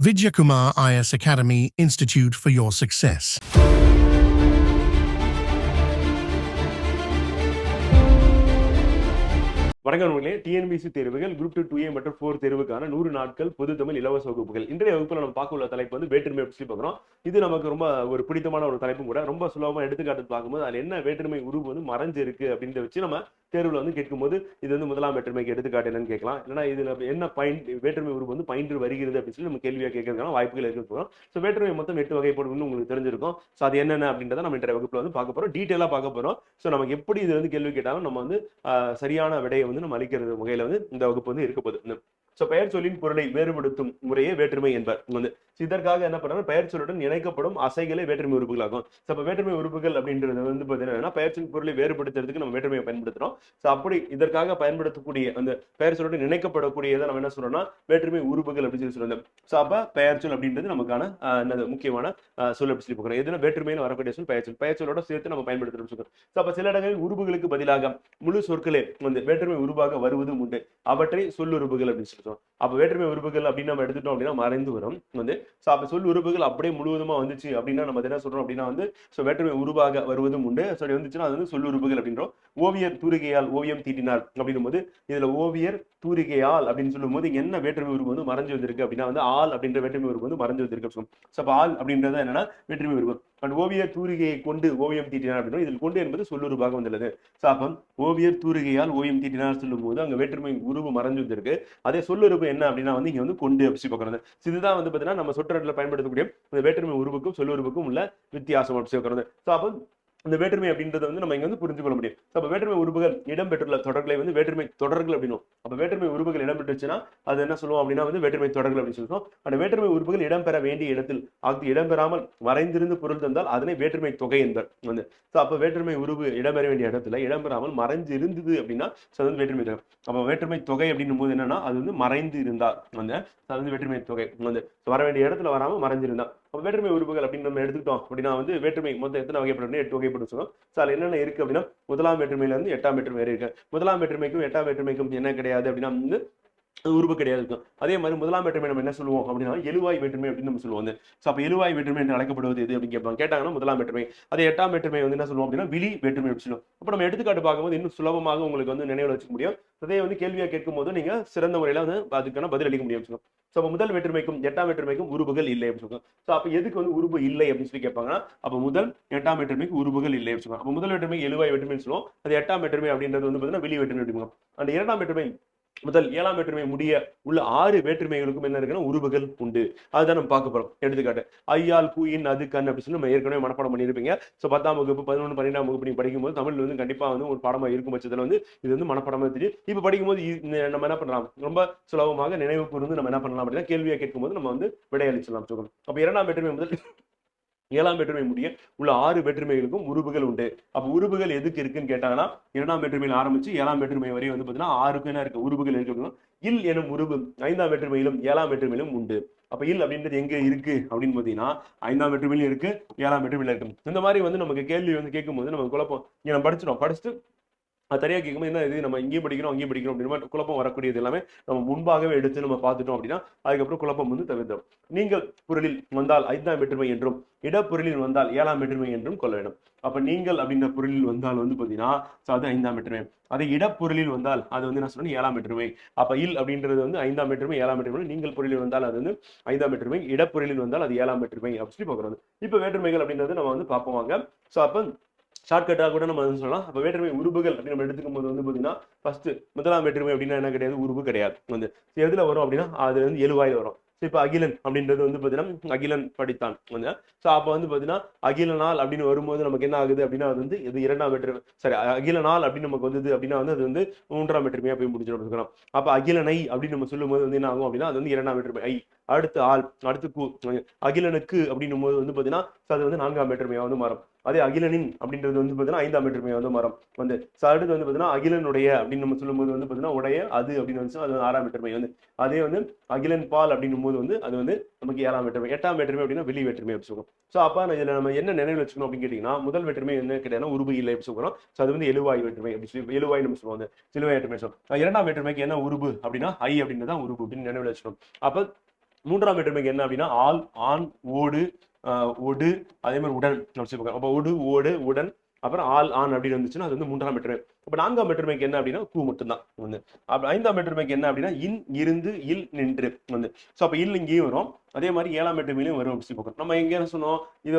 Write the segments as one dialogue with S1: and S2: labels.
S1: Vidyakumar IS Academy Institute for your success.
S2: வணக்கம் நண்பர்களே TNPSC தேர்வுகள் குரூப் டூ டூ ஏ மற்றும் ஃபோர் தேர்வுக்கான நூறு நாட்கள் பொது தமிழ் இலவச வகுப்புகள். இன்றைய வகுப்பில் நம்ம பார்க்க உள்ள தலைப்பு வந்து வேற்றுமை பற்றி பார்க்குறோம். இது நமக்கு ரொம்ப ஒரு பிடித்தமான ஒரு தலைப்பும் கூட. ரொம்ப சுலபமாக எடுத்துக்காட்டு பார்க்கும்போது அதில் என்ன வேற்றுமை உருவம் வந்து மறைஞ்சிருக்கு அப்படின்றத வச்சு நம்ம தேர்வில் வந்து கேட்கும்போது இது வந்து முதலாம் வேற்றுமைக்கு எடுத்துக்காட்டு என்னன்னு கேட்கலாம். இல்லைனா இதில் என்ன பயன் வேற்றுமை உறுப்பு வந்து பயின்று வருகிறது அப்படின்னு சொல்லி நம்ம கேள்வியாக கேட்கறதுக்கான வாய்ப்புகள் இருக்க போகிறோம் ஸோ வேற்றுமை மொத்தம் எட்டு வகைப்படும்னு உங்களுக்கு தெரிஞ்சிருக்கும். ஸோ அது என்னென்ன அப்படின்றத நம்ம இன்றைய வகுப்பில் வந்து பார்க்க போகிறோம் டீட்டெயிலாக பார்க்க போகிறோம் ஸோ நமக்கு எப்படி இது வந்து கேள்வி கேட்டாலும் நம்ம வந்து சரியான விடையை வந்து நம்ம அளிக்கிறது வகையில் வந்து இந்த வகுப்பு வந்து இருக்க போகுது. ஸோ பெயர் சொல்லின் பொருளை வேறுபடுத்தும் முறையே வேற்றுமை என்பர். வந்து இதற்காக என்ன பண்றாங்க பெயர் சொல்லுடன் இணைக்கப்படும் அசைகளே வேற்றுமை உறுப்புகளாகும். ஸோ இப்போ வேற்றுமை உறுப்புகள் அப்படின்றது வந்து பார்த்தீங்கன்னா பெயர் சொல் பொருளை வேறுபடுத்துறதுக்கு நம்ம வேற்றுமையை பயன்படுத்துறோம். ஸோ அப்படி இதற்காக பயன்படுத்தக்கூடிய அந்த பெயர் சொல்லுடன் இணைக்கப்படக்கூடியதை நம்ம என்ன சொல்றோம்னா வேற்றுமை உறுப்புகள் அப்படின்னு சொல்லி சொல்லுவோம். ஸோ அப்போ பெயர் சொல் அப்படின்றது நமக்கான என்னது? முக்கியமான சொல் அப்படி சொல்லி பார்க்குறோம். எதுனா வேற்றுமையில் வரக்கூடிய சொல் பெயர் சொல். பெயர் சொல்லோட சேர்த்து நம்ம பயன்படுத்துறோம் சொல்றோம். ஸோ அப்போ சில இடங்களில் உறுப்புகளுக்கு பதிலாக முழு சொற்களே வந்து வேற்றுமை உருவாக வருவதும் உண்டு. அவற்றை சொல்லுறுப்புகள் அப்படின்னு சொல்றோம் அப்போ வேற்றுமை உறுப்புகள் அப்படின்னு நம்ம எடுத்துட்டோம் அப்படின்னா மறைந்து வரும். வந்து ஸோ அப்போ சொல் உறுப்புகள் அப்படியே முழுவதுமா வந்துச்சு அப்படின்னா நம்ம என்ன சொல்றோம் அப்படின்னா வந்து ஸோ வேற்றுமை உருவாக வருவதும் உண்டு. ஸோ வந்துச்சுன்னா அது வந்து சொல் உறுப்புகள் அப்படின்றோம். ஓவியர் தூரிகையால் ஓவியம் தீட்டினார் அப்படின்னும் போது இதுல ஓவியர் தூரிகையால் அப்படின்னு சொல்லும்போது என்ன வேற்றுமை உருவம் வந்து மறைஞ்சு வந்திருக்கு அப்படின்னா வந்து ஆள் அப்படின்ற வேற்றுமை உருவம் வந்து மறைஞ்சு வந்திருக்கு அப்படின்னு சொல்லுவோம். ஸோ அப்போ ஆள் அப்படின்றது என்னன்னா வேற்றுமை உருவம் அண்ட் ஓவிய தூரிகையை கொண்டு ஓவியம் தீட்டினார் அப்படின்னா இதில் கொண்டு என்பது சொல்லுருவாக வந்துள்ளது. ஸோ அப்போ ஓவியர் தூரிகையால் ஓவியம் தீட்டினார் சொல்லும்போது அங்கே வேற்றுமை உருவு மறைஞ்சு வந்திருக்கு. அதே சொல்லுறுப்பு என்ன அப்படின்னா வந்து இங்க வந்து கொண்டு அப்படி பார்க்கறது. இதுதான் வந்து பார்த்தீங்கன்னா நம்ம சொற்றொடரில் பயன்படுத்தக்கூடிய இந்த வேற்றுமை உருவுக்கும் சொல்லுறுப்புக்கும் உள்ள வித்தியாசம் அப்படி பார்க்குறது. ஸோ அப்போ இந்த வேற்றுமை அப்படின்றத வந்து நம்ம இங்க வந்து புரிஞ்சு கொள்ள முடியும். அப்ப அப்போ வேற்றுமை உறுப்புகள் இடம்பெற்றுள்ள தொடர்களை வந்து வேற்றுமை தொடர்கள் அப்படின்னும் அப்போ வேற்றுமை உறுப்புகள் இடம்பெற்றுச்சுன்னா அது என்ன சொல்லுவோம் அப்படின்னா வந்து வேற்றுமை தொடர்கள் அப்படின்னு சொல்லுவோம். அந்த வேற்றுமை உறுப்புகள் இடம்பெற வேண்டிய இடத்தில் அது இடம்பெறாமல் மறைந்திருந்து பொருள் தந்தால் அதனை வேற்றுமை தொகை என்பர் வந்து. ஸோ அப்போ வேற்றுமை உருவு இடம்பெற வேண்டிய இடத்துல இடம்பெறாமல் மறைஞ்சு இருந்தது அப்படின்னா அது வந்து வேற்றுமை தொகை. அப்போ வேற்றுமை தொகை அப்படின்னும் போது என்னன்னா அது வந்து மறைந்து இருந்தால் வந்து அது வந்து வேற்றுமை தொகை வந்து. வர வேண்டிய இடத்துல வராமல் மறைஞ்சிருந்தான் அப்போ வேற்றுமை உறுப்புகள் அப்படின்னு நம்ம எடுத்துக்கிட்டோம் அப்படின்னா வந்து வேற்றுமை மொத்தம் எத்தனை வகைப்படும் எட்டு வகைப்படும் சொல்லுவோம் ஸோ அதில் என்னென்ன இருக்கு அப்படின்னா முதலாம் வேற்றுமையிலேருந்து எட்டாம் வேற்றுமை வரை இருக்கு. முதலாம் வேற்றுமைக்கும் எட்டாம் வேற்றுமைக்கும் என்ன கிடையாது அப்படின்னா வந்து உருவ கிடையாது. இருக்கும் அதே மாதிரி முதலாம் வேற்றுமை நம்ம என்ன சொல்லுவோம் அப்படின்னா எழுவாய் வேற்றுமை அப்படின்னு நம்ம சொல்லுவோம். ஸோ அப்போ எழுவாய் வேற்றுமை என்று அழைக்கப்படுவது எது அப்படின்னு கேட்பாங்க. கேட்டாங்கன்னா முதலாம் வேற்றுமை. அதே எட்டாம் வேற்றுமை வந்து என்ன சொல்லுவோம் அப்படின்னா விழி வேற்றுமை அப்படின்னு சொல்லுவோம். அப்போ நம்ம எடுத்துக்காட்டு பார்க்கும்போது இன்னும் சுலபமாக உங்களுக்கு வந்து நினைவில் வச்சுக்க முடியும். அதே வந்து கேள்வியாக கேட்கும் போது சிறந்த முறையில் வந்து அதுக்கான பதில் அளிக்க முடியும் சொல்லுவோம். ஸோ அப்போ முதல் வேற்றுமைக்கும் எட்டாம் வேற்றுமைக்கும் உருவுகள் இல்லை அப்படின்னு சொல்லுவோம். ஸோ அப்போ எதுக்கு வந்து உருவு இல்லை அப்படின்னு சொல்லி கேட்பாங்கன்னா அப்போ முதல் எட்டாம் வேற்றுமைக்கு உருவுகள் இல்லை அப்படின்னு சொல்லுவாங்க. அப்போ முதல் வேற்றுமை எழுவாய் வேற்றுமைன்னு சொல்லுவோம். அது எட்டாம் வேற்றுமை அப்படின்றது வந்து பார்த்தீங்கன்னா வெளி வேற்றுமை அப்படிங்க அந்த இரண்டாம் வேற்றுமை முதல் ஏழாம் வேற்றுமை முடிய உள்ள ஆறு வேற்றுமைகளுக்கும் என்ன இருக்குன்னா உருவுகள் உண்டு. அதுதான் நம்ம பார்க்க போறோம். எடுத்துக்காட்டு ஐயால் கூயின் அது கண் அப்படி சொல்லி நம்ம ஏற்கனவே மனப்பாடம் பண்ணியிருப்பீங்க. ஸோ பத்தாம் வகுப்பு பதினொன்று பன்னெண்டாம் வகுப்பு நீங்கள் படிக்கும்போது தமிழ் வந்து கண்டிப்பாக வந்து ஒரு படமாக இருக்கும் பட்சத்தில் வந்து இது வந்து மனப்பாடமா தெரியும். இப்போ படிக்கும்போது இந்த நம்ம என்ன பண்ணலாம்? ரொம்ப சுலபமாக நினைவு கூர்ந்து நம்ம என்ன பண்ணலாம் அப்படின்னா கேள்வியை கேட்கும்போது நம்ம வந்து விடையளிச்சலாம் சொல்லணும் அப்போ இரண்டாம் வேற்றுமை முதல் ஏழாம் வேற்றுமை முடிய உள்ள ஆறு வேற்றுமைகளுக்கும் உருவுகள் உண்டு. அப்ப உருவுகள் எதுக்கு இருக்குன்னு கேட்டாங்கன்னா இரண்டாம் வேற்றுமையில் ஆரம்பிச்சு ஏழாம் வேற்றுமை வரையும் வந்து பாத்தீங்கன்னா ஆறுக்கு என்ன இருக்கு? உருவுகள் இருக்கு. இல் எனும் உருவு ஐந்தாம் வேற்றுமையிலும் ஏழாம் வேற்றுமையிலும் உண்டு. அப்ப இல் அப்படின்றது எங்க இருக்கு? அப்படின்னு பாத்தீங்கன்னா ஐந்தாம் வெற்றுமையிலும் இருக்கு ஏழாம் வெற்றுமையில இருக்கு. இந்த மாதிரி வந்து நமக்கு கேள்வி வந்து கேட்கும்போது நமக்கு குழப்பம் இங்க நம்ம படிச்சிடும் படிச்சுட்டு அது தனியாக கேட்கும்போது என்ன இது நம்ம இங்கேயும் படிக்கிறோம் அங்கேயும் படிக்கணும் அப்படின்ற குழப்பம் வரக்கூடியது எல்லாமே நம்ம முன்பாகவே எடுத்து நம்ம பார்த்துட்டோம் அப்படின்னா அதுக்கப்புறம் குழப்பம் வந்து தவிர்த்தோம் நீங்கள் பொருளில் வந்தால் ஐந்தாம் வெற்றுமை என்றும் இடப்பொருளில் வந்தால் ஏழாம் வெற்றுமை என்றும் கொள்ள வேண்டும். அப்போ நீங்கள் அப்படின்ற பொருளில் வந்தால் வந்து பார்த்தீங்கன்னா ஸோ அது ஐந்தாம் வெற்றுமை. அதை இடப்பொருளில் வந்தால் அது வந்து என்ன சொன்னேன் ஏழாம் வெற்றுமை. அப்போ இல் அப்படின்றது வந்து ஐந்தாம் வெற்றுமை ஏழாம் வெற்றுமை. நீங்கள் பொருளில் வந்தால் அது வந்து ஐந்தாம் வெற்றுமை. இடப்பொருளில் வந்தால் அது ஏழாம் வெற்றுமை அப்படி சொல்லி பார்க்குறோம் இப்போ வேற்றுமைகள் அப்படின்றது நம்ம வந்து பார்ப்போம் வாங்க. ஸோ அப்போ ஷார்ட்கட்டாக கூட நம்ம வந்து சொல்லலாம். அப்போ வேற்றுமை உருபுகள் அப்படின்னு நம்ம எடுத்துக்கும் போது வந்து பார்த்தீங்கன்னா ஃபர்ஸ்ட் முதலாம் வேற்றுமை அப்படின்னா என்ன கிடையாது? உருவு கிடையாது. வந்து எதில் எதுல வரும் அப்படின்னா அது வந்து எழுவாயில் வரும். ஸோ இப்போ அகிலன் அப்படின்றது வந்து பார்த்தீங்கன்னா அகிலன் படித்தான். வந்து ஸோ அப்போ வந்து பார்த்தீங்கன்னா அகிலனால் அப்படின்னு வரும்போது நமக்கு என்ன ஆகுது அப்படின்னா அது வந்து இது இரண்டாம் வெற்றுமை சரி அகிலனால் அப்படின்னு நமக்கு வந்தது அப்படின்னா வந்து அது வந்து மூன்றாம் வெற்றுமையாக போய் முடிஞ்சிடும். அப்படின்னு அப்போ அகிலனை அப்படின்னு நம்ம சொல்லும்போது வந்து என்ன ஆகும் அப்படின்னா அது வந்து இரண்டாம் வேற்றுமை ஐ. அடுத்து ஆள் அடுத்து கு அகிலனுக்கு அப்படின்னும் போது வந்து பார்த்தீங்கன்னா அது வந்து நான்காம் வேற்றுமையாக வந்து மாறும். அதே அகிலனின் அப்படின்றது வந்து பார்த்தீங்கன்னா ஐந்தாம் வேற்றுமையாக வந்து மாறும். வந்து அடுத்து வந்து பார்த்தீங்கன்னா அகிலனுடைய அப்படின்னு நம்ம சொல்லும்போது வந்து பார்த்தீங்கன்னா உடைய அது அப்படின்னு வந்து அது வந்து ஆறாம் வேற்றுமை வந்து அதே வந்து அகிலன் பால் அப்படின்னும் போது வந்து அது வந்து நமக்கு ஏழாம் வேற்றுமை எட்டாம் வேற்றுமை அப்படின்னா வெளி வேற்றுமை அப்படி சொல்லுவோம் ஸோ அப்போ இதில் நம்ம என்ன நினைவில் வச்சுக்கணும் அப்படின்னு கேட்டிங்கன்னா முதல் வேற்றுமை என்ன கிடையாதுன்னா உருவு இல்லை அப்படி சொல்கிறோம் ஸோ அது வந்து எழுவாய் வேற்றுமை அப்படி சொல்லி எழுவாய் நம்ம சொல்லுவோம் வந்து சிலுவாய் வேற்றுமை சொல்லுவோம் இரண்டாம் வேற்றுமைக்கு என்ன உருவு அப்படின்னா ஐ அப்படின்னு தான் உருவு அப்படின்னு நினைவு வச்சுக்கணும். அப்போ மூன்றாம் வேற்றுமைக்கு என்ன அப்படின்னா ஆள் ஆண் ஓடு ஒடு அதே மாதிரி உடன் அப்படி சொல்லி அப்போ ஒடு ஓடு உடன் அப்புறம் ஆள் ஆண் அப்படின்னு இருந்துச்சுன்னா அது வந்து மூன்றாம் வேற்றுமை இப்போ நான்காம் வேற்றுமைக்கு என்ன அப்படின்னா கூ மட்டும்தான் வந்து. அப்ப ஐந்தாம் வேற்றுமைக்கு என்ன அப்படின்னா இன் இருந்து இல் நின்று வந்து. ஸோ அப்போ இல் இங்கேயும் வரும். அதே மாதிரி ஏழாம் வேற்றுமையிலையும் வரும் அப்படி சொல்லி பார்க்கணும் நம்ம எங்கே என்ன சொன்னோம்? இது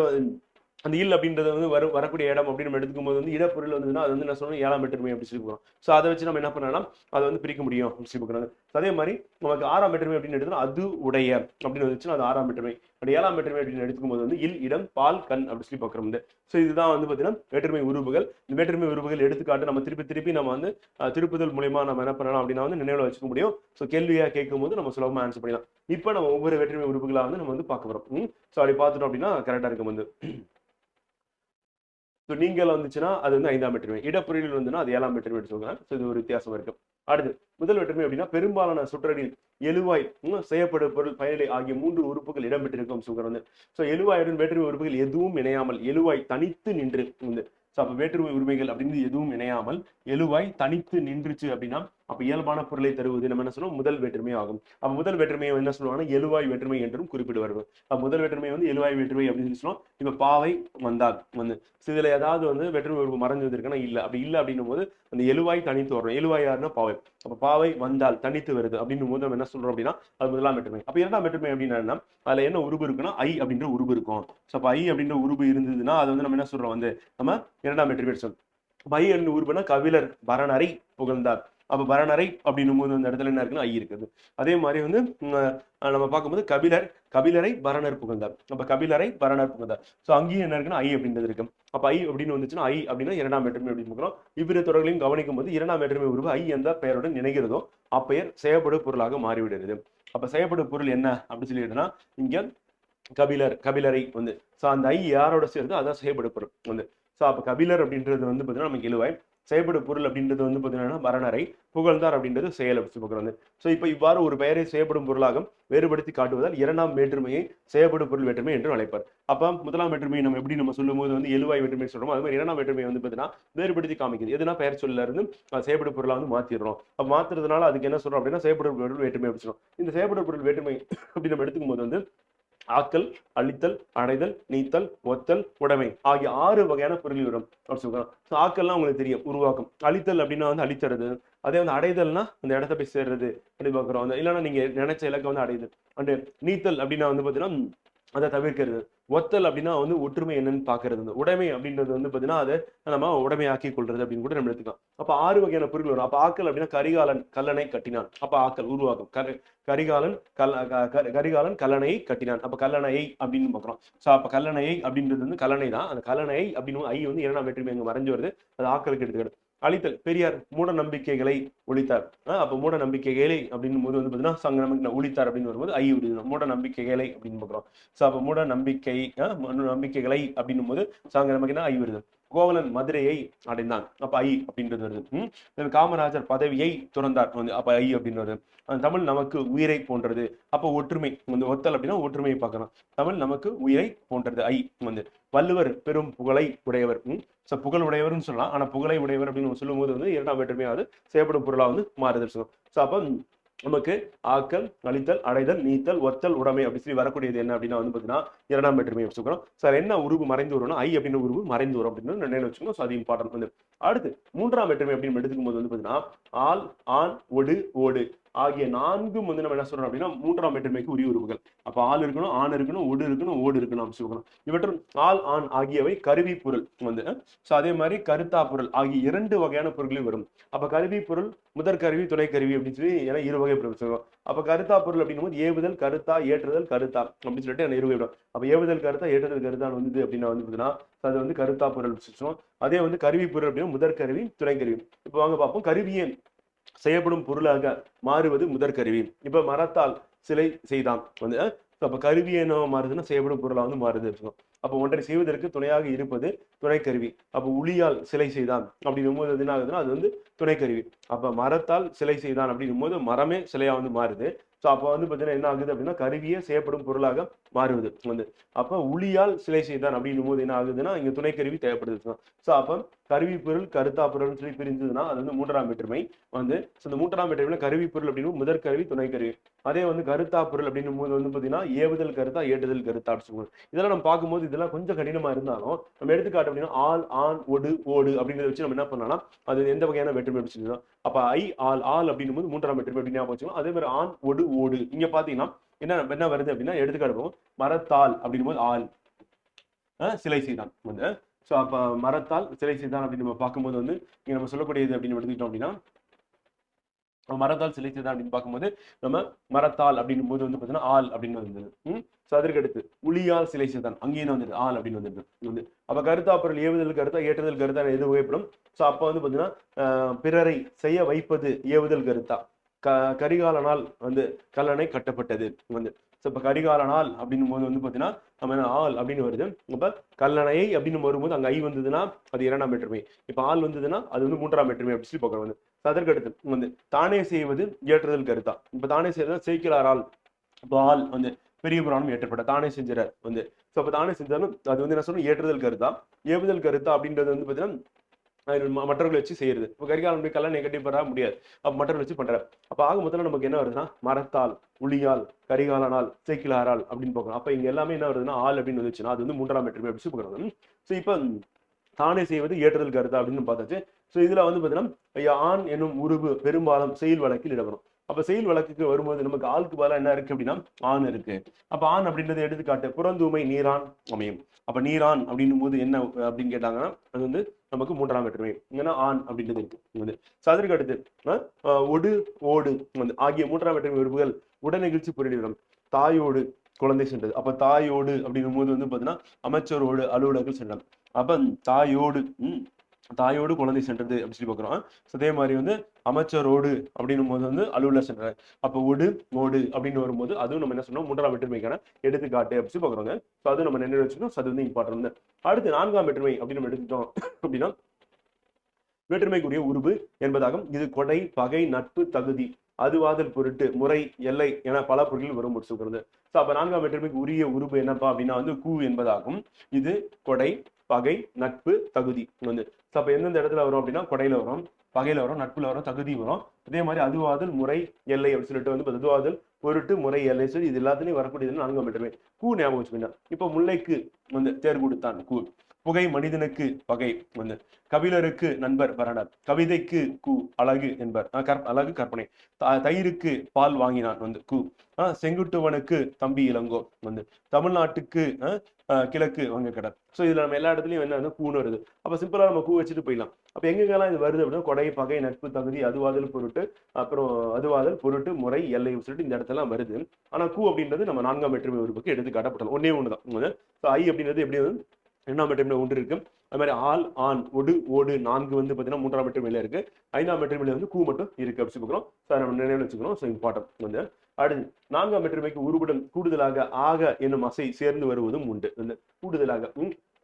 S2: அந்த இல் அப்படின்றது வந்து வர வரக்கூடிய இடம் அப்படின்னு நம்ம போது வந்து இடப்பொருள் வந்ததுன்னா அது வந்து என்ன சொல்லணும் ஏழாம் வேற்றுமை அப்படி சொல்லி போகிறோம் ஸோ அதை வச்சு நம்ம என்ன பண்ணலாம் அதை வந்து பிரிக்க முடியும் அப்படின்னு சொல்லி பார்க்குறாங்க அதே மாதிரி நமக்கு ஆறாம் வேற்றுமை அப்படின்னு எடுத்தோம்னா அது உடைய அப்படின்னு வந்துச்சுன்னா அது ஆறாம் வேற்றுமை அப்படி ஏழாம் வேற்றுமை அப்படின்னு எடுத்துக்கும்போது வந்து இல் இடம் பால் கண் அப்படின்னு சொல்லி பார்க்குறோம் வந்து. ஸோ இதுதான் வந்து பார்த்தீங்கன்னா வேற்றுமை உருவுகள். இந்த வேற்றுமை உருவுகள் எடுத்துக்காட்டு நம்ம திருப்பி திருப்பி நம்ம வந்து திருப்புதல் மூலியமா நம்ம என்ன பண்ணலாம் அப்படின்னா வந்து நினைவில் வச்சுக்க முடியும். ஸோ கேள்வியாக கேட்கும் போது நம்ம சுலபமாக ஆன்சர் பண்ணலாம் இப்போ நம்ம ஒவ்வொரு வேற்றுமை உறுப்புகளாக வந்து நம்ம வந்து பார்க்க போகிறோம் ஸோ அப்படி பார்த்துட்டோம் அப்படின்னா கரெக்டாக இருக்கும் வந்து. ஸோ நீங்கள் வந்துச்சுன்னா அது வந்து ஐந்தாம் வெற்றிமை. இடப்புறையில் வந்துன்னா அது ஏழாம் வேற்றுமை சொல்லுவாங்க ஸோ இது ஒரு வித்தியாசம் இருக்கு. அடுத்து முதல் வேற்றுமை அப்படின்னா பெரும்பாலான சுற்றடியில் எழுவாய் செய்யப்படும் பொருள் பயனிலை ஆகிய மூன்று உறுப்புகள் இடம்பெற்றிருக்கும் சொல்கிறார் வந்து. ஸோ எழுவாயுடன் வேற்றுமை உறுப்புகள் எதுவும் இணையாமல் எழுவாய் தனித்து நின்று வந்து. ஸோ அப்போ வேற்றுமை உரிமைகள் அப்படின்னு எதுவும் இணையாமல் எழுவாய் தனித்து நின்றுச்சு அப்படின்னா அப்ப இயல்பான பொருளை தருவது நம்ம என்ன சொல்லுவோம் முதல் வேற்றுமை ஆகும். அப்ப முதல் வேற்றுமையை என்ன சொல்லுவாங்கன்னா எழுவாய் வேற்றுமை என்றும் குறிப்பிடுவார்கள். அப்ப முதல் வேற்றுமை வந்து எழுவாய் வேற்றுமை அப்படின்னு சொல்லி சொல்லுவோம். இப்ப பாவை வந்தால் வந்து இதுல ஏதாவது வந்து வெற்றுமை உறுப்பு மறைஞ்சு வந்திருக்குன்னா இல்ல. அப்படி இல்ல அப்படின்னும் போது அந்த எழுவாய் தனித்து வரும் எழுவாய் யாருன்னா பாவை. அப்ப பாவை வந்தால் தனித்து வருது. அப்படின்னும் போது நம்ம என்ன சொல்றோம் அப்படின்னா அது முதலாம் வெற்றுமை. அப்ப இரண்டாம் வெற்றுமை அப்படின்னா அதுல என்ன உருபு இருக்குன்னா ஐ அப்படின்ற உருபு இருக்கும். ஸோ அப்ப ஐ அப்படின்ற உருபு இருந்ததுன்னா அது வந்து நம்ம என்ன சொல்றோம் வந்து நம்ம இரண்டாம் வெற்றுமை சொல்றோம். ஐ என்ற உருபுனா கபிலர் பரணரை புகழ்ந்தார். அப்ப பரணரை அப்படின்னும் போது அந்த இடத்துல என்ன இருக்குன்னா ஐ இருக்குது. அதே மாதிரி வந்து நம்ம பார்க்கும்போது கபிலர் கபிலரை பரணர் புகழ்ந்தார். அப்ப கபிலரை பரணர் புகழ்ந்தார். ஸோ அங்கேயும் என்ன இருக்குன்னா ஐ அப்படின்றது இருக்கு. அப்ப ஐ அப்படின்னு வந்துச்சுன்னா ஐ அப்படின்னா இரண்டாம் வேற்றுமை அப்படின்னு பார்க்கிறோம். இவ்விரு தொடர்களையும் கவனிக்கும் போது இரண்டாம் வேற்றுமை உருவு ஐ எந்த பெயருடன் நினைகிறதோ அப்பெயர் செயப்படு பொருளாக மாறிவிடுகிறது. அப்ப செயற்படு பொருள் என்ன அப்படின்னு சொல்லிட்டுனா இங்க கபிலர் கபிலரை வந்து ஸோ அந்த ஐ யாரோட சேர்ந்து அதான் செயற்படு பொருள் வந்து. ஸோ அப்போ கபிலர் அப்படின்றது வந்து பார்த்தீங்கன்னா நமக்கு இழுவாய் செயல்படும் பொருள் அப்படின்றது வந்து பார்த்தீங்கன்னா மரணரை புகழ்ந்தார் அப்படின்றது செயல் அப்படி வந்து ஸோ இப்போ இவ்வாறு ஒரு பெயரை செயல்படும் பொருளாக வேறுபடுத்தி காட்டுவதால் இரண்டாம் வேற்றுமையை செயல்படும் பொருள் வேற்றுமை என்று அழைப்பார். அப்போ முதலாம் வேற்றுமையை நம்ம எப்படி நம்ம சொல்லும்போது வந்து எழுவாய் வேற்றுமை சொல்கிறோம் அது மாதிரி இரண்டாம் வேற்றுமை வந்து பார்த்தீங்கன்னா வேறுபடுத்தி காமிக்குது. எதுனா பெயர் சொல்ல இருந்து அஹ், பொருளாக வந்து மாற்றிடுறோம் அப்போ மாத்துறதுனால அதுக்கு என்ன சொல்றோம் அப்படின்னா செயல்படும் பொருள் வேற்றுமை அப்படி சொல்கிறோம் இந்த செயல்படும் பொருள் வேற்றுமை அப்படி நம்ம எடுத்துக்கும் போது வந்து ஆக்கல் அழித்தல் அடைதல் நீத்தல் ஒத்தல் உடைமை ஆகிய ஆறு வகையான பொருள் வரும். அப்படி ஸோ ஆக்கல்லாம் உங்களுக்கு தெரியும். உருவாக்கும். அழித்தல் அப்படின்னா வந்து அழித்தறது. அதே வந்து அடைதல்னா அந்த இடத்த போய் சேர்றது. அப்படி பார்க்குறோம். இல்லைன்னா நீங்க நினைச்ச இலக்கை வந்து அடையுது. அண்டு நீத்தல் அப்படின்னா வந்து பார்த்தீங்கன்னா அதை தவிர்க்கிறது. ஒத்தல் அப்படின்னா வந்து ஒற்றுமை என்னன்னு பாக்குறது வந்து உடைமை அப்படின்றது வந்து பாத்தீங்கன்னா அதை நம்ம உடைமையாக்கி கொள்றது அப்படின்னு கூட நம்ம எடுத்துக்கலாம். அப்ப ஆறு வகையான பொருள் வரும். அப்ப ஆக்கல் அப்படின்னா கரிகாலன் கல்லணை கட்டினான். அப்ப ஆக்கல் உருவாகும். கரி கரிகாலன் கல் கரிகாலன் கல்லணையை கட்டினான். அப்ப கல்லணையை அப்படின்னு பாக்குறோம் சோ அப்ப கல்லணையை அப்படின்றது வந்து கல்லணை தான். அந்த கல்லணையை அப்படின்னு ஐ வந்து இரண்டாம் வேற்றுமை அங்க மறைஞ்சு வருது. அது ஆக்கலுக்கு எடுத்துக்கிட்டு. அழித்தல். பெரியார் மூட நம்பிக்கைகளை ஒழித்தார். ஆஹ் அப்ப மூட நம்பிக்கைகளை அப்படின்னும் போது வந்து பார்த்தீங்கன்னா சங்க நமக்கு ஒழித்தார் அப்படின்னு வரும்போது ஐ விடுது மூட நம்பிக்கைகளை அப்படின்னு பார்க்குறோம். ஸோ அப்போ மூட நம்பிக்கை ஆஹ் மூட நம்பிக்கைகளை அப்படின்னும் போது சங்க நமக்கு ஐ வருது கோவலன் மதுரையை அடைந்தான். அப்ப ஐ அப்படின்றது வருது. ம்? காமராஜர் பதவியை துறந்தார். வந்து அப்ப ஐ அப்படின்னு வருது. தமிழ் நமக்கு உயிரை போன்றது. அப்ப ஒற்றுமை. வந்து ஒத்தல் அப்படின்னா ஒற்றுமையை பார்க்கலாம். தமிழ் நமக்கு உயிரை போன்றது. ஐ வந்து வள்ளுவர் பெரும் புகழை உடையவர். ஸோ புகழ் உடையவர்னு சொல்லலாம். ஆனா புகழை உடையவர் அப்படின்னு சொல்லும்போது வந்து இரண்டாம் வேற்றுமையாவது செயல்படும் பொருளா வந்து மாறுதல் சொல்லும். ஸோ அப்போ நமக்கு ஆக்கல் அழித்தல் அடைதல் நீத்தல் ஒத்தல் உடைமை அப்படி சொல்லி வரக்கூடியது என்ன அப்படின்னா வந்து பார்த்தீங்கன்னா இரண்டாம் வேற்றுமை வச்சுக்கிறோம் சார் என்ன உருவு மறைந்து வரும்னா ஐ அப்படின்னு உருவு மறைந்து வரும் அப்படின்னு நினைவு வச்சுக்கணும் ஸோ அது இம்பார்ட்டன்ட் வந்து அடுத்து மூன்றாம் வேற்றுமை அப்படின்னு எடுத்துக்கும் போது வந்து பார்த்தீங்கன்னா ஆள் ஆண் ஒடு ஓடு ஆகிய நான்கும் வந்து நம்ம என்ன சொல்றோம் அப்படின்னா மூன்றாம் வேற்றுமைக்கு உரிய உறுப்புகள் அப்ப ஆள் இருக்கணும் ஆண் இருக்கணும் ஒடு இருக்கணும் ஓடு இருக்கணும் அப்படின்னு சொல்லணும் இவற்றும் ஆள் ஆண் ஆகியவை கருவி பொருள் வந்து. ஸோ அதே மாதிரி கருத்தா பொருள் ஆகிய இரண்டு வகையான பொருட்களையும் வரும். அப்ப கருவி பொருள் முதற் கருவி துணை கருவி அப்படின்னு சொல்லி ஏன்னா இரு வகை பொருள் சொல்லுவோம். அப்ப கருத்தா பொருள் அப்படின்னும் போது ஏவுதல் கருத்தா ஏற்றுதல் கருத்தா அப்படின்னு சொல்லிட்டு என்ன இரு அப்போ ஏவுதல் கருத்தா ஏற்றுதல் கருத்தான் வந்து அப்படின்னா வந்து பார்த்தீங்கன்னா அது வந்து கருத்தா பொருள் சொல்லுவோம். அதே வந்து கருவி பொருள் அப்படின்னா முதற்கருவி துணைக்கருவி. இப்போ வாங்க பார்ப்போம். கருவியே செய்யப்படும் பொருளாக மாறுவது முதற்கருவி. இப்போ மரத்தால் சிலை செய்தான் வந்து அப்போ கருவி என்ன மாறுதுன்னா செய்யப்படும் பொருளாக வந்து மாறுது அப்போ ஒன்றை செய்வதற்கு துணையாக இருப்பது துணைக்கருவி. அப்போ உளியால் சிலை செய்தான் அப்படின்னும் போது என்ன ஆகுதுன்னா அது வந்து துணைக்கருவி அப்ப மரத்தால் சிலை செய்தான் அப்படின்னும் போது மரமே சிலையா வந்து மாறுது. ஸோ அப்போ வந்து பார்த்தீங்கன்னா என்ன ஆகுது அப்படின்னா கருவியே செய்யப்படும் பொருளாக மாறுவது. வந்து அப்போ உளியால் சிலை செய்தான் அப்படின்னும் போது என்ன ஆகுதுன்னா இங்கே துணைக்கருவி தேவைப்படுது. ஸோ அப்போ கருவி பொருள் கருத்தா பொருள்னு சொல்லி பிரிஞ்சதுன்னா அது வந்து மூன்றாம் வேற்றுமை வந்து ஸோ இந்த மூன்றாம் வேற்றுமையில் கருவி பொருள் அப்படின்னு முதற் கருவி துணைக்கருவி அதே வந்து கருத்தா பொருள் அப்படின்னும் போது வந்து பார்த்தீங்கன்னா ஏவுதல் கருத்தா ஏற்றுதல் கருத்தா அப்படின்னு சொல்லுவோம் இதெல்லாம் நம்ம பார்க்கும்போது இதெல்லாம் கொஞ்சம் கடினமா இருந்தாலும் நம்ம எடுத்துக்காட்டு அப்படின்னா ஆள் ஆண் ஒடு ஓடு அப்படிங்கிறத வச்சு நம்ம என்ன பண்ணலாம் அது எந்த வகையான வேற்றுமை அப்படின்னு சொல்லலாம் அப்ப ஐ ஆல் ஆல் அப்படின்னும் போது மூன்றாம் வேற்றுமை அப்படின்னு ஞாபகம் அதே மாதிரி ஆண் ஒடு ஓடு. இங்க பாத்தீங்கன்னா என்ன என்ன வருது அப்படின்னா எடுத்துக்காட்டு போகும் மரத்தால் அப்படின்னும் போது ஆள் சிலை செய்தான் வந்து. ஸோ அப்போ மரத்தால் சிலை செய்தான் அப்படின்னு நம்ம பார்க்கும்போது வந்து இங்கே நம்ம சொல்லக்கூடியது அப்படின்னு எடுத்துக்கிட்டோம் அப்படின்னா மரத்தால் சிலை அப்படின்னு பார்க்கும்போது நம்ம மரத்தால் அப்படின்னும் போது வந்து பார்த்தீங்கன்னா ஆள் அப்படின்னு வந்தது. ம்? ஸோ அதற்கு அடுத்து உளியால் சிலை செய்தான் அங்கேயும் வந்தது ஆள் அப்படின்னு வந்தது. வந்து அப்போ கருத்தா அப்புறம் ஏவுதல் கருத்தா ஏற்றுதல் கருத்தா எது வகைப்படும்? ஸோ அப்போ வந்து பார்த்தீங்கன்னா பிறரை செய்ய வைப்பது ஏவுதல் கருத்தா? க கரிகாலனால் வந்து கல்லணை கட்டப்பட்டது வந்து. ஸோ இப்போ கரிகாலனால் அப்படின்னும் போது வந்து பார்த்தீங்கன்னா நம்ம என்ன ஆள் அப்படின்னு வருது. இப்போ கல்லணையை அப்படின்னு வரும்போது அங்கே ஐ வந்ததுன்னா அது இரண்டாம் வேற்றுமை. இப்போ ஆள் வந்ததுன்னா அது வந்து மூன்றாம் வேற்றுமை அப்படின்னு சொல்லி பார்க்குறோம் வந்து So வந்து தானே செய்வது ஏற்றுதல் கருத்தா? இப்போ தானே செய்வது சேர்க்கிறாரால் இப்போ ஆள் வந்து பெரிய புராணம் ஏற்றப்பட்ட தானே செஞ்சிறார் வந்து. ஸோ அப்போ தானே செஞ்சாலும் அது வந்து என்ன சொல்லணும் ஏற்றுதல் கருத்தா? ஏவுதல் கருத்தா? அப்படின்றது வந்து பார்த்தீங்கன்னா ம- மற்றவர்களை வச்சு செய்யறது. இப்போ கரிகாலம் போய் நெகட்டிவ் பண்ண முடியாது. அப்போ மற்றவர்கள் வச்சு பண்றாரு. அப்போ ஆக மொத்தம் நமக்கு என்ன வருதுன்னா மரத்தால் உளியால் கரிகாலனால் சேக்கிலாரால் அப்படின்னு பார்க்கணும் அப்போ இங்க எல்லாமே என்ன வருதுன்னா ஆள் அப்படின்னு வந்துச்சுன்னா அது வந்து மூன்றாம் வேற்றுமை அப்படின்னு சொல்லி பார்க்கணும் ஸோ இப்போ தானே செய்வது ஏற்றுதல் கருத்தா அப்படின்னு பார்த்தாச்சு. ஸோ இதில் வந்து பார்த்தீங்கன்னா ஆண் என்னும் உருவு பெரும்பாலும் செயல் வழக்கில் இடம்பெறும். அப்போ செயல் வழக்குக்கு வரும்போது நமக்கு ஆளுக்கு பதிலாக என்ன இருக்குது அப்படின்னா ஆண் இருக்குது அப்போ ஆண் அப்படின்றத எடுத்துக்காட்டு புறந்தூமை நீரான் அமையும். அப்போ நீரான் அப்படின்னும் போது என்ன அப்படின்னு கேட்டாங்கன்னா அது வந்து நமக்கு மூன்றாம் வேற்றுமை. ஏன்னா ஆண் அப்படின்றது இருக்கு. வந்து So அதற்கு அடுத்து ஒடு ஓடு வந்து ஆகிய மூன்றாம் வேற்றுமை உறுப்புகள் நிகழ்ச்சி பொருளிடம் தாயோடு குழந்தை சென்றது. அப்போ தாயோடு அப்படின்னும் போது வந்து பார்த்தீங்கன்னா அமைச்சரோடு அலுவலர்கள் சென்றாங்க அப்போ தாயோடு ம், தாயோடு குழந்தை சென்றது அப்படின்னு சொல்லி பார்க்குறோம். அதே மாதிரி வந்து அமைச்சரோடு அப்படின்னும் போது வந்து அலுவலர் சென்றார். அப்போ ஒடு ஓடு அப்படின்னு வரும்போது அதுவும் நம்ம என்ன சொன்னோம்? மூன்றாம் வேற்றுமைக்கான எடுத்துக்காட்டு அப்படின்னு சொல்லி பார்க்குறோங்க. ஸோ அது நம்ம நினைவு வச்சுக்கணும். அது வந்து இம்பார்ட்டன் அடுத்து நான்காம் வெற்றுமை அப்படின்னு நம்ம எடுத்துக்கிட்டோம் அப்படின்னா வேற்றுமைக்குரிய உருவு என்பதாகும். இது கொடை பகை நட்பு தகுதி அதுவாதல் பொருட்டு முறை எல்லை என பல பொருட்கள் வரும் சொல்கிறது. ஸோ அப்ப நான்காம் வேற்றுமைக்கு உரிய உருவு என்னப்பா அப்படின்னா வந்து கூ என்பதாகும். இது கொடை பகை நட்பு தகுதி வந்து. ஸோ அப்போ எந்தெந்த இடத்துல வரும் அப்படின்னா கொடையில வரும் பகையில வரும் நட்புல வரும் தகுதி வரும். அதே மாதிரி அதுவாதல் முறை எல்லை அப்படின்னு சொல்லிட்டு வந்து இப்போ அதுவாதல் பொருட்டு முறை எல்லை சொல்லி இது எல்லாத்துலையும் வரக்கூடியது நான்கு மட்டுமே கூ ஞாபகம் வச்சுக்கோங்க. இப்போ முல்லைக்கு வந்து தேர் கொடுத்தான் கூ. புகை மனிதனுக்கு பகை வந்து. கபிலருக்கு நண்பர் பரணர் கவிதைக்கு கு அழகு என்பர். அஹ் அழகு கற்பனை. த- தயிருக்கு பால் வாங்கினான் வந்து கு. அஹ் செங்குட்டுவனுக்கு தம்பி இளங்கோ வந்து. தமிழ்நாட்டுக்கு கிழக்கு வங்க கிழக்கு ஸோ இதுல நம்ம எல்லா இடத்துலயும் என்ன கூன்னு வருது. அப்ப சிம்பிளா நம்ம கூ வச்சுட்டு போயிடலாம். அப்ப எங்கெங்கெல்லாம் இது வருது அப்படின்னா கொடை பகை நட்பு தகுதி அதுவாதல் பொருட்டு அப்புறம் அதுவாதல் பொருட்டு முறை எல்லை சொல்லிட்டு இந்த இடத்துல வருது. ஆனா கூ அப்படின்றது நம்ம நான்காம் வேற்றுமை உறுப்புக்கு எடுத்து காட்டப்பட்டது ஒன்னே ஒண்ணுதான் ஸோ ஐ அப்படின்றது எப்படி வந்து இரண்டாம் வேற்றுமையில ஒன்று இருக்கு. அது மாதிரி ஆள் ஆண் ஒடு ஓடு நான்கு வந்து பார்த்தீங்கன்னா மூன்றாம் வேற்றுமையில இருக்கு. ஐந்தாம் வேற்றுமையில வந்து கூ மட்டும் இருக்கு அப்படின்னு சொல்லிக்கிறோம் ஸோ நம்ம நினைவில் வச்சுக்கிறோம் ஸோ இம்பார்ட்டன்ட் வந்து அடுத்து நான்காம் வேற்றுமைக்கு உருவுடன் கூடுதலாக ஆக என்னும் அசை சேர்ந்து வருவதும் உண்டு. கூடுதலாக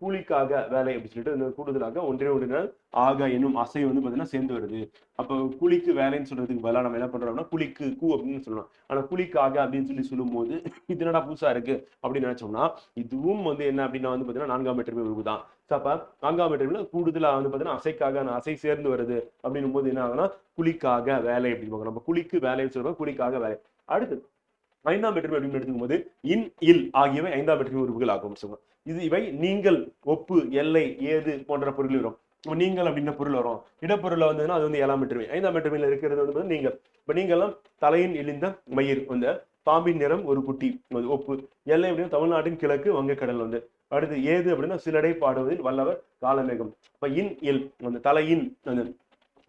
S2: கூலிக்காக வேலை அப்படின்னு சொல்லிட்டு கூடுதலாக ஒன்றே ஒன்று நாள் ஆக என்னும் அசை வந்து பார்த்தீங்கன்னா சேர்ந்து வருது. அப்போ கூலிக்கு வேலைன்னு சொல்றதுக்கு பதிலாக நம்ம என்ன பண்றோம்னா கூலிக்கு கூ அப்படின்னு சொல்லலாம். ஆனா கூலிக்காக அப்படின்னு சொல்லி சொல்லும்போது இது என்னடா புதுசா இருக்கு அப்படின்னு நினைச்சோம்னா இதுவும் வந்து என்ன அப்படின்னா வந்து பார்த்தீங்கன்னா நான்காம் வேற்றுமை உருவு தான் அப்போ நான்காம் வேற்றுமையில கூடுதலாக வந்து பார்த்தீங்கன்னா அசைக்காக அந்த அசை சேர்ந்து வருது அப்படின்னும் போது என்ன ஆகுனா குழிக்காக வேலை அப்படின்னு பார்க்கணும். நம்ம குழிக்கு வேலைன்னு சொல்றோம் குழிக்காக வேலை. அடுத்து ஐந்தாம் வேற்றுமை அப்படின்னு எடுத்துக்கும் போது இன் இல் ஆகியவை ஐந்தாம் வேற்றுமை உறுப்புகள் ஆகும். சொல்லுவோம் இது இவை நீங்கள் ஒப்பு எல்லை ஏது போன்ற பொருள் வரும். இப்போ நீங்கள் அப்படின்ற பொருள் வரும்? இடப்பொருளில் வந்ததுன்னா அது வந்து ஏழாம் மீட்டர்மை ஐந்தாம் மீட்டர்மையில் இருக்கிறது வந்து நீங்கள். இப்போ நீங்கள்லாம் தலையின் இழிந்த மயிர் அந்த பாம்பின் நிறம் ஒரு குட்டி அது ஒப்பு. எல்லை அப்படின்னா தமிழ்நாட்டின் கிழக்கு வங்கக்கடல் வந்து. அடுத்து ஏது அப்படின்னா சிலடை பாடுவதில் வல்லவர் காலமேகம். இப்போ இன் இல் வந்து தலையின் வந்து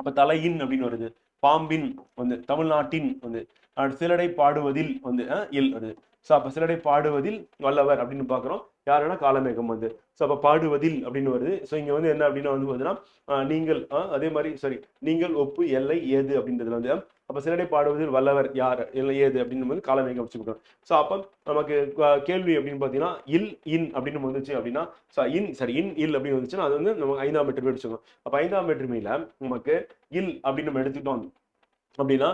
S2: இப்போ தலையின் அப்படின்னு வருது. பாம்பின் வந்து தமிழ்நாட்டின் வந்து சிலடை பாடுவதில் வந்து இல் வருது ஸோ அப்போ சிலடை பாடுவதில் வல்லவர் அப்படின்னு பார்க்குறோம். யாருன்னா காலமேகம் வந்து. ஸோ அப்போ பாடுவதில் அப்படின்னு வருது. ஸோ இங்கே வந்து என்ன அப்படின்னா வந்து பார்த்தீங்கன்னா நீங்கள் அதே மாதிரி சாரி நீங்கள் ஒப்பு எல்லை ஏது அப்படின்றதுல வந்து அப்போ சிலடை பாடுவதில் வல்லவர் யார்? இல்லை ஏது அப்படின்னு வந்து காலமேகம் வச்சுக்கிட்டோம் ஸோ அப்போ நமக்கு கேள்வி அப்படின்னு பார்த்தீங்கன்னா இல் இன் அப்படின்னு வந்துச்சு அப்படின்னா ஸோ இன் சரி இன் இல் அப்படின்னு வந்துச்சுன்னா அது வந்து நம்ம ஐந்தாம் வெற்றுமை வச்சுக்கணும். அப்போ ஐந்தாம் வெற்றுமையில நமக்கு இல் அப்படின்னு நம்ம எடுத்துக்கிட்டோம் அப்படின்னா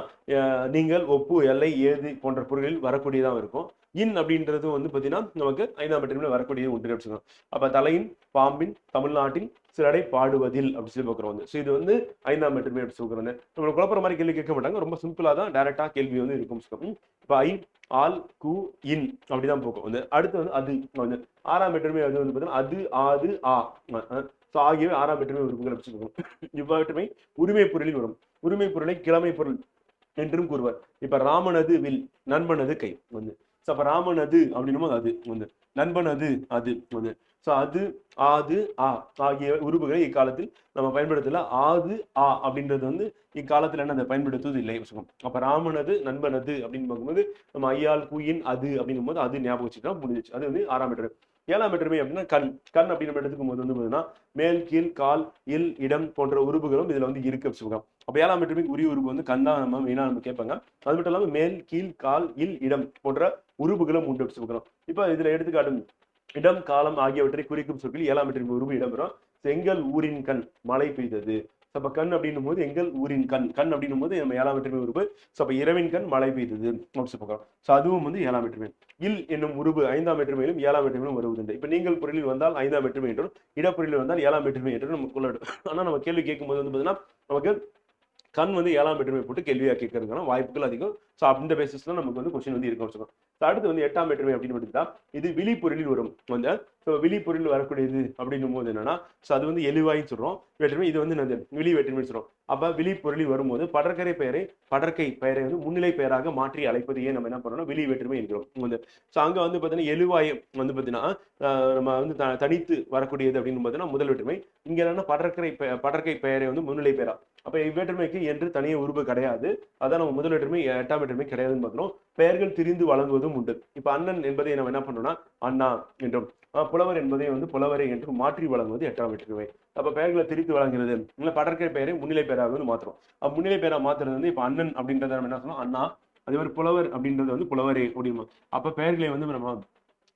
S2: நீங்கள் ஒப்பு எல்லை ஏது போன்ற பொருள்களில் வரக்கூடியதாக இருக்கும். இன் அப்படின்றது வந்து பார்த்தீங்கன்னா நமக்கு ஐந்தாம் வெற்றிமையில வரக்கூடிய ஒன்று வச்சுக்கணும் அப்போ தலையின் பாம்பின் தமிழ்நாட்டில் சிலடை பாடுவதில் அப்படின்னு சொல்லி பார்க்குறோம் வந்து. ஸோ இது வந்து ஐந்தாம் வெற்றிமை அப்படின்னு சொல்கிறோம் நம்மளுக்கு குழப்பற மாதிரி கேள்வி கேட்க மாட்டாங்க. ரொம்ப சிம்பிளாக தான் டேரெக்டாக கேள்வி வந்து இருக்கும். இப்போ ஐ ஆல் கு இன் அப்படிதான் போக்கும் வந்து அடுத்து வந்து அது. வந்து ஆறாம் வெற்றுமை அது வந்து பார்த்தீங்கன்னா அது ஆது ஆ. ஸோ ஆகியவை ஆறாம் வெற்றுமை உறுப்புகள் அப்படின்னு சொல்லுவோம். இவ்வாற்றுமை உரிமை பொருளில் வரும். உரிமை பொருளை கிழமை பொருள் என்றும் கூறுவார். இப்ப ராமனது வில் நண்பனது கை. வந்து ஸோ அப்போ ராமன் அது அப்படின்னும் போது அது வந்து நண்பன் அது அது வந்து. ஸோ அது ஆது ஆ ஆகிய உறுப்புகளை இக்காலத்தில் நம்ம பயன்படுத்தல. ஆது ஆ அப்படின்றது வந்து இக்காலத்தில் என்ன அதை பயன்படுத்துவது இல்லை வச்சுக்கோம் அப்போ ராமனது நண்பனது அப்படின்னு பார்க்கும்போது நம்ம ஐயால் குயின் அது அப்படின்னும் போது அது ஞாபகம் வச்சுட்டா முடிஞ்சிச்சு அது வந்து ஆறாம் மீட்டர் ஏழாம் மீட்டருமே அப்படின்னா கண். கண் அப்படின்னு நம்ம எடுத்துக்கும் போது வந்து பார்த்தீங்கன்னா மேல் கீழ் கால் இல் இடம் போன்ற உறுப்புகளும் இதில் வந்து இருக்கு வச்சுக்கோங்க அப்போ ஏழாம் மீட்டருமே உரிய உறுப்பு வந்து கண் தான் நம்ம மெயினாக நம்ம கேட்பாங்க. அது மட்டும் இல்லாமல் மேல் கீழ் கால் இல் இடம் போன்ற உறுப்புகளும் உண்டு வச்சுக்கோங்க இப்போ இதுல எடுத்துக்காட்டும் இடம் காலம் ஆகியவற்றை குறிக்கும் சொற்கள் ஏழாம் எட்டின் உருவு இடம்பெறும். செங்கல் ஊரின் கண் மழை பெய்தது. அப்ப கண் அப்படின்னும் போது எங்கள் ஊரின் கண் கண் அப்படின்னும் போது நம்ம ஏழாம் எட்டுமே உருவு. ஸோ அப்ப இரவின் கண் மழை பெய்தது அப்படின்னு சொல்லுவோம். ஸோ அதுவும் வந்து ஏழாம் எட்டுமே இல் என்னும் உருவு ஐந்தாம் எட்டுமையிலும் ஏழாம் எட்டுமையிலும் வருவதுண்டு. இப்ப நீங்கள் பொருளில் வந்தால் ஐந்தாம் வேற்றுமை என்றும் இடப்பொருளில் வந்தால் ஏழாம் வேற்றுமை என்றும் நம்ம கொள்ளடும் ஆனா நம்ம கேள்வி கேட்கும்போது வந்து பார்த்தீங்கன்னா நமக்கு கண் வந்து ஏழாம் வேற்றுமை போட்டு கேள்வியாக கேட்கறதுக்கான வாய்ப்புகள் அதிகம். ஸோ அந்த பேசிஸ்ல நமக்கு வந்து கொஸ்டின் வந்து இருக்கும் வச்சுக்கோம் அடுத்து வந்து எட்டாம் வேற்றுமை அப்படின்னு பார்த்தீங்கன்னா இது விழிப்பொருளில் வரும் வந்து ஸோ விழிப்பொருளில் வரக்கூடியது அப்படின்னும் போது என்னன்னா ஸோ அது வந்து எளிவாயின்னு சொல்கிறோம் வேற்றுமை இது வந்து நந்தன் விழி வேற்றுமைன்னு சொல்றோம். அப்போ விழிப்பொருளில் வரும்போது படற்கரை பெயரை படற்கை பெயரை வந்து முன்னிலை பெயராக மாற்றி அழைப்பதையே நம்ம என்ன பண்ணணும் விழி வேற்றுமை என்கிறோம். வந்து ஸோ அங்கே வந்து பார்த்தீங்கன்னா எழுவாயம் வந்து பார்த்தீங்கன்னா நம்ம வந்து த- தனித்து வரக்கூடியது அப்படின்னு பார்த்தீங்கன்னா முதல் வேற்றுமை. இங்கே என்னன்னா படற்கரை பெ- படற்கை பெயரை வந்து முன்னிலை பெயரா. அப்போ இவ்வேற்றுமைக்கு என்று தனியே உருவு கிடையாது. அதான் நம்ம முதல் வேற்றுமை எட்டாம் வேற்றுமை கிடையாதுன்னு பார்க்குறோம். பெயர்கள் திரிந்து வழங்குவதும் உண்டு. இப்போ அண்ணன் என்பதை நம்ம என்ன பண்ணோம்னா அண்ணா என்றும். புலவர் என்பதை வந்து புலவரை என்று மாற்றி வழங்குவது எட்டாம் வேற்றுமை அப்ப பெயர்களை திரித்து வழங்குறது இல்லை படற்கை பெயரை முன்னிலை பெயராக வந்து மாத்துறோம். அப்ப முன்னிலை பெயரா மாத்துறது வந்து இப்ப அண்ணன் அப்படின்றத நம்ம என்ன சொன்னோம்? அண்ணா. அதே மாதிரி புலவர் அப்படின்றது வந்து புலவரே அப்படிமா அப்ப பெயர்களை வந்து நம்ம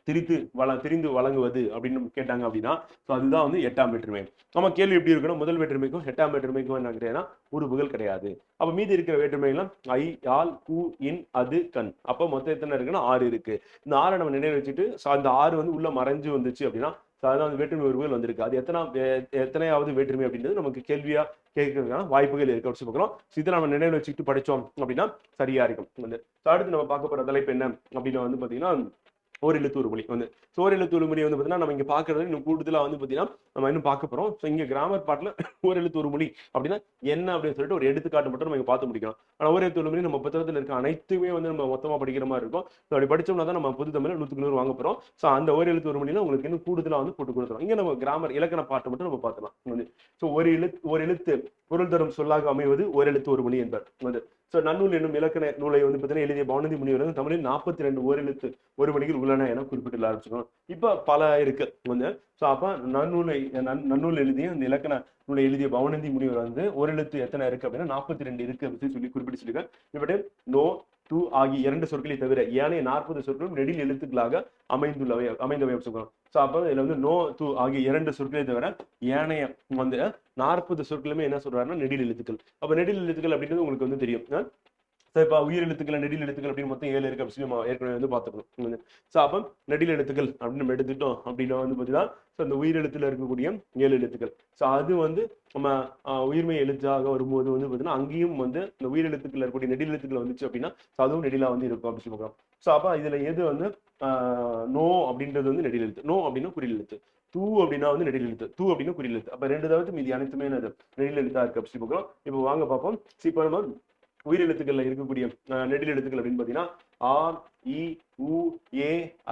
S2: திரித்து வள திரிந்து வழங்குவது அப்படின்னு கேட்டாங்க அப்படின்னா ஸோ அதுதான் வந்து எட்டாம் வேற்றுமை. நம்ம கேள்வி எப்படி இருக்கணும்? முதல் வேற்றுமைக்கும் எட்டாம் வேற்றுமைக்கும் என்ன கிடையாதுன்னா உறுப்புகள் கிடையாது. அப்போ மீதி இருக்கிற வேற்றுமைகள்லாம் ஐ ஆல் கூ இன் அது கண். அப்போ மொத்தம் எத்தனை இருக்குன்னா ஆறு இருக்கு. இந்த ஆறை நம்ம நினைவு வச்சுட்டு ஸோ அந்த ஆறு வந்து உள்ள மறைஞ்சு வந்துச்சு அப்படின்னா ஸோ அதான் வந்து வேற்றுமை உறுப்புகள் வந்திருக்கு. அது எத்தனா எத்தனையாவது வேற்றுமை அப்படின்றது நமக்கு கேள்வியா கேட்கறதுக்கான வாய்ப்புகள் இருக்கு. அப்படின்னு பார்க்கலாம் ஸோ இதை நம்ம நினைவு வச்சுக்கிட்டு படித்தோம் அப்படின்னா சரியா இருக்கும். வந்து அடுத்து நம்ம பார்க்க போற தலைப்பு என்ன? அப்படின்னு வந்து பார்த்தீங்கன்னா ஓரெழுத்து ஒரு மொழி வந்து ஸோ ஓரெழுத்து ஒரு மொழி வந்து பார்த்தீங்கன்னா நம்ம இங்கே பார்க்கறது இன்னும் கூடுதலாக வந்து பார்த்தீங்கன்னா நம்ம இன்னும் பார்க்க போகிறோம் ஸோ இங்கே கிராமர் பாட்டில் ஓரெழுத்து ஒரு மொழி அப்படின்னா என்ன அப்படின்னு சொல்லிட்டு ஒரு எடுத்துக்காட்டு மட்டும் நம்ம இங்கே பார்த்து முடிக்கலாம். ஆனால் ஓரெழுத்து ஒரு மொழி நம்ம புத்தகத்தில் இருக்க அனைத்துமே வந்து நம்ம மொத்தமாக படிக்கிற மாதிரி இருக்கும். ஸோ அப்படி படிச்சோம்னா தான் நம்ம புது தமிழ் நூற்றுக்கு நூறு வாங்க போகிறோம் ஸோ அந்த ஓரெழுத்து ஒரு மொழியில உங்களுக்கு இன்னும் கூடுதலாக வந்து போட்டு கொடுத்துரும் இங்கே நம்ம கிராமர் இலக்கண பாட்டு மட்டும் நம்ம பார்த்துலாம் வந்து ஸோ ஒரு எழுத்து ஒரு எழுத்து பொருள் தரும் சொல்லாக அமைவது ஓரெழுத்து ஒரு மொழி என்பார். வந்து ஸோ நன்னூல் என்னும் இலக்கண நூலை வந்து பார்த்தீங்கன்னா எழுதிய பவனந்தி முனிவர் வந்து தமிழில் நாற்பத்தி ரெண்டு ஓரெழுத்து ஒரு மணிகள் உள்ளன என குறிப்பிட்டு ஆரம்பிச்சுக்கணும் இப்போ பல இருக்கு. வந்து ஸோ அப்போ நன்னூலை நன் நன்னூல் எழுதிய அந்த இலக்கண நூலை எழுதிய பவனந்தி முனிவர் வந்து ஓரெழுத்து எத்தனை இருக்கு அப்படின்னா நாற்பத்தி ரெண்டு இருக்கு அப்படின்னு சொல்லி குறிப்பிட்டு சொல்லியிருக்காங்க இப்படி நோ டு ஆகிய இரண்டு சொற்களை தவிர ஏனைய நாற்பது சொற்களும் நெடில் எழுத்துக்களாக அமைந்துள்ளவை அமைந்தவை அப்படின்னு ஸோ அப்போ இதுல வந்து நோ தூ ஆகிய இரண்டு சொற்களே தவிர ஏனைய வந்து நாற்பது சொற்களுமே என்ன சொல்றாருன்னா நெடில் எழுத்துக்கள். அப்போ நெடில் எழுத்துக்கள் அப்படின்றது உங்களுக்கு வந்து தெரியும். ஸோ இப்போ உயிர் எழுத்துக்கள் நெடில் எழுத்துக்கள் அப்படின்னு மொத்தம் ஏழு இருக்கு. அப்படின்னு நம்ம ஏற்கனவே வந்து பார்த்துக்கணும். ஸோ அப்போ நெடில் எழுத்துக்கள் அப்படின்னு நம்ம எடுத்துக்கிட்டோம் அப்படின்னா வந்து பார்த்தீங்கன்னா ஸோ அந்த உயிர் இருக்கக்கூடிய ஏழு எழுத்துக்கள். ஸோ அது வந்து நம்ம உயிர்மை எழுத்தாக வரும்போது வந்து பார்த்தீங்கன்னா அங்கேயும் வந்து இந்த உயிரெழுத்துக்கள் இருக்கக்கூடிய நெடில் எழுத்துக்கள் வந்துச்சு அப்படின்னா ஸோ அதுவும் நெடிலா வந்து இருக்கும் அப்படின்னு சொல்லி பார்க்கலாம் ஸோ அப்போ இதுல எது வந்து நோ அப்படின்றது வந்து நெடில் எழுத்து. நோ அப்படின்னா குறில் எழுத்து. தூ அப்படின்னா வந்து நெடில் எழுத்து. தூ அப்படின்னா குறில் எழுத்து. அப்ப ரெண்டு தவிர்த்து மீதி அனைத்துமே என்னது? நெடில் எழுத்தா இருக்கு அப்படி சொல்லி பார்க்கலாம் இப்போ வாங்க பார்ப்போம் So, இப்போ நம்ம உயிரெழுத்துக்கள்ல இருக்கக்கூடிய நெடில் எழுத்துக்கள் அப்படின்னு பார்த்தீங்கன்னா ஆ இ உ ஏ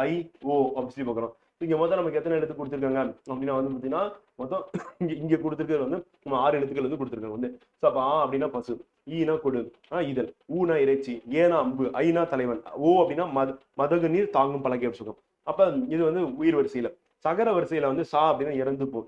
S2: ஐ ஓ அப்படின்னு சொல்லி பார்க்குறோம். இங்க மொத்தம் நமக்கு எத்தனை எழுத்து கொடுத்துருக்காங்க? அப்படின்னா வந்து பாத்தீங்கன்னா மொத்தம் இங்க இங்க கொடுத்துருக்கிறது வந்து நம்ம ஆறு எழுத்துக்கள் வந்து கொடுத்துருக்காங்க வந்து. ஸோ அப்போ ஆ அப்படின்னா பசு ஈனா கொடு ஆ இதழ் ஊனா இறைச்சி ஏனா அம்பு ஐனா தலைவன் ஓ அப்படின்னா மத மதகு நீர் தாங்கும் பழகிய சுகம் அப்ப இது வந்து உயிர் வரிசையில சகர வரிசையில வந்து சா அப்படின்னா இறந்து போ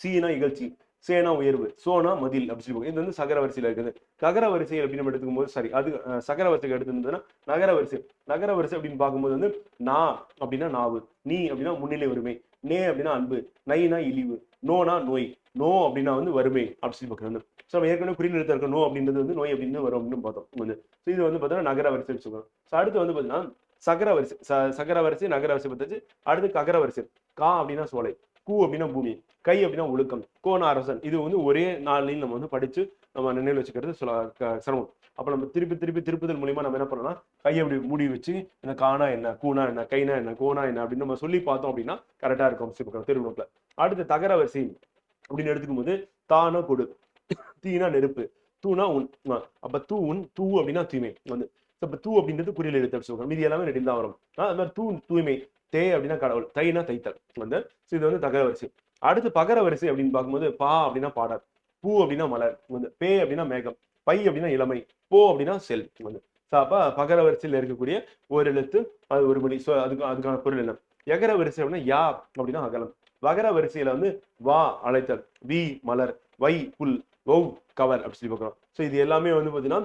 S2: சீனா இகழ்ச்சி சேனா உயர்வு சோனா மதில் அப்படின்னு சொல்லி இது வந்து சகர வரிசையில இருக்குது. ககர வரிசை அப்படின்னு நம்ம எடுத்துக்கும் போது சரி அது சகர வரிசைக்கு எடுத்துருந்ததுன்னா நகர வரிசை. நகர வரிசை அப்படின்னு பார்க்கும்போது வந்து நா அப்படின்னா நாவு நீ அப்படின்னா முன்னிலை வறுமை நே அப்படின்னா அன்பு நைனா இழிவு நோனா நோய் நோ அப்படின்னா வந்து வறுமை அப்படின்னு சொல்லி பார்க்குறது ஸோ நம்ம ஏற்கனவே குறிநிறுத்த இருக்க நோ அப்படின்றது வந்து நோய் அப்படின்னு வரும் அப்படின்னு பார்த்தோம். வந்து ஸோ இது வந்து பார்த்தீங்கன்னா நகர வரிசை சொல்லுவோம் ஸோ அடுத்து வந்து பார்த்தீங்கன்னா சகர வரிசை ச சகர வரிசை நகர வரிசை பார்த்தாச்சு அடுத்து ககர வரிசை கா அப்படின்னா சோலை. கூ அப்படின்னா பூமி கை அப்படின்னா ஒழுக்கம் கோண அரசன். இது வந்து ஒரே நாள்லையும் நம்ம வந்து படிச்சு நம்ம நினைவு வச்சுக்கிறது சில சிரமம். அப்போ நம்ம திருப்பி திருப்பி திருப்புதல் மூலியமா நம்ம என்ன பண்ணோம்னா கையை அப்படி மூடி வச்சு இந்த கானா என்ன கூனா என்ன கைனா என்ன கோனா என்ன அப்படின்னு நம்ம சொல்லி பார்த்தோம் அப்படின்னா கரெக்டா இருக்கும். சிவக்கம் திருநோக்கில் அடுத்து தகர வரிசை அப்படின்னு எடுத்துக்கும் போது தானா கொடு தீனா நெருப்பு தூணா உன். அப்ப தூ உன் தூ அப்படின்னா தூய்மை. வந்து இப்போ தூ அப்படின்றது புரியல எழுத்து அப்படி சொல்லுவாங்க. மீதி எல்லாமே ரெடில் தான் வரும். அது மாதிரி தூ தூய்மை. தே அப்படின்னா கடவுள் தைனா தைத்தல் வந்து இது வந்து தகர வரிசை. அடுத்து பகர வரிசை அப்படின்னு பார்க்கும்போது பா அப்படின்னா பாடல் பூ அப்படின்னா மலர் வந்து பே அப்படின்னா மேகம் பை அப்படின்னா இளமை போ அப்படின்னா செல் வந்து. ஸோ அப்ப பகர வரிசையில் இருக்கக்கூடிய ஒரு எழுத்து அது ஒரு மணி ஸோ அதுக்கு அதுக்கான பொருள் என்ன? எகர வரிசை அப்படின்னா யா அப்படின்னா அகலம். வகர வரிசையில வந்து வா அழைத்தல் வி மலர் வை புல் ஒவ் கவர் அப்படின்னு சொல்லி பார்க்குறோம் ஸோ இது எல்லாமே வந்து பார்த்தீங்கன்னா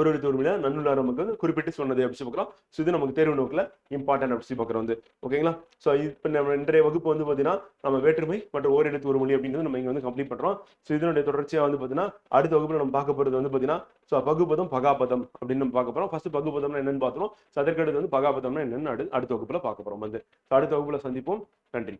S2: ஒரு எழுத்து ஒரு மணி நன்னுள்ளார் நமக்கு வந்து குறிப்பிட்டு சொன்னது அப்படி பார்க்கலாம். ஸோ இது நமக்கு தேர்வு நோக்கில் இம்பார்ட்டன்ட் அப்படி சொல்லி பார்க்குறோம் வந்து. ஓகேங்களா ஸோ இப்போ நம்ம இன்றைய வகுப்பு வந்து பார்த்தீங்கன்னா நம்ம வேற்றுமை மற்றும் ஓரிடத்து ஒரு மொழி அப்படின்றது நம்ம இங்கே வந்து கம்ப்ளீட் பண்ணுறோம் ஸோ இதனுடைய தொடர்ச்சியாக வந்து பார்த்தீங்கன்னா அடுத்த வகுப்பில் நம்ம பார்க்க போகிறது வந்து பார்த்தீங்கன்னா ஸோ பகுபதம் பகாபதம் அப்படின்னு நம்ம பார்க்க போகிறோம் ஃபர்ஸ்ட் பகுபதம்னா என்னன்னு பார்த்தோம் ஸோ அதற்கடுத்து வந்து பகாபதம்னா என்னன்னு அடுத்த வகுப்பில் பார்க்க போகிறோம் வந்து. ஸோ அடுத்த வகுப்பில் சந்திப்போம். நன்றி.